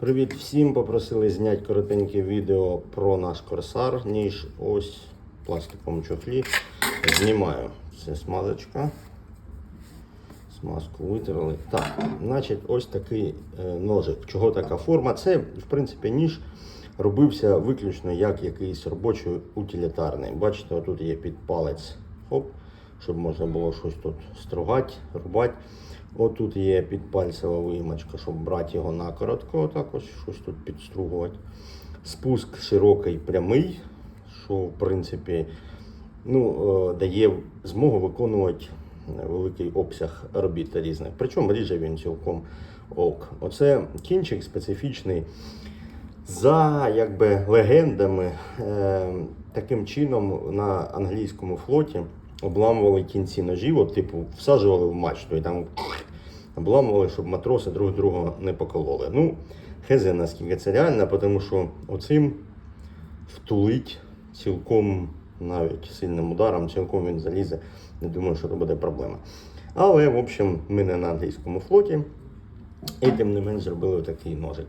Привіт всім! Попросили зняти коротеньке відео про наш корсар, ніж ось в чохлі. Знімаю. Це смазочка. Смазку витерли. Так, значить, ось такий е, ножик. Чого така форма? Це, в принципі, ніж робився виключно як якийсь робочий утилітарний. Бачите, отут є під палець. Хоп, щоб можна було щось тут стругати, рубати. Отут є підпальцева виймачка, щоб брати його на коротко, отак ось щось тут підстругувати. Спуск широкий, прямий, що в принципі ну, е, дає змогу виконувати великий обсяг робіт різних. Причому ріже він цілком ок. Оце кінчик специфічний. За якби, легендами, е, таким чином на англійському флоті обламували кінці ножів, от, типу, всаджували в мачту і там обламували, щоб матроси друг друга не покололи. Ну, хезе наскільки це реально, тому що оцим втулить цілком навіть сильним ударом, цілком він залізе. Не думаю, що це буде проблема. Але, в общем, ми не на англійському флоті, і тим не менш зробили такий ножик.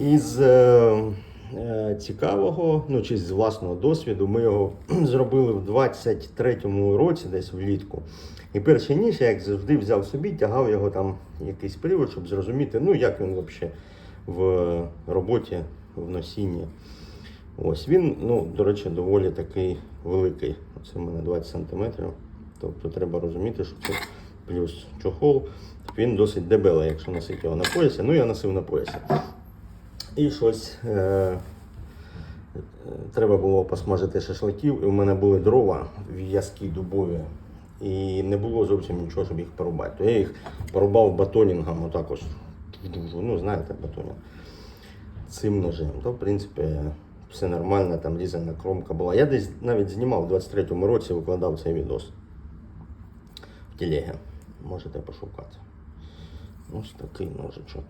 Із е, цікавого, ну чи з власного досвіду, ми його зробили в 23-му році, десь влітку. І перший ніж, я як завжди, взяв собі, тягав його там якийсь привод, щоб зрозуміти, ну як він взагалі в роботі, в носінні. Ось він, ну, до речі, доволі такий великий. Це в мене 20 см. Тобто треба розуміти, що це плюс чохол. Він досить дебелий, якщо носити його на поясі. Ну, я носив на поясі. І щось е, треба було посмажити шашликів, і в мене були дрова в'язкі дубові. І не було зовсім нічого, щоб їх порубати. То я їх порубав батонінгом, отак ось. Ну, знаєте, батонінг. Цим ножем. То, в принципі, все нормально, там різана кромка була. Я десь навіть знімав у 23-му році, викладав цей відос в телегі. Можете пошукати. Ось такий ножичок.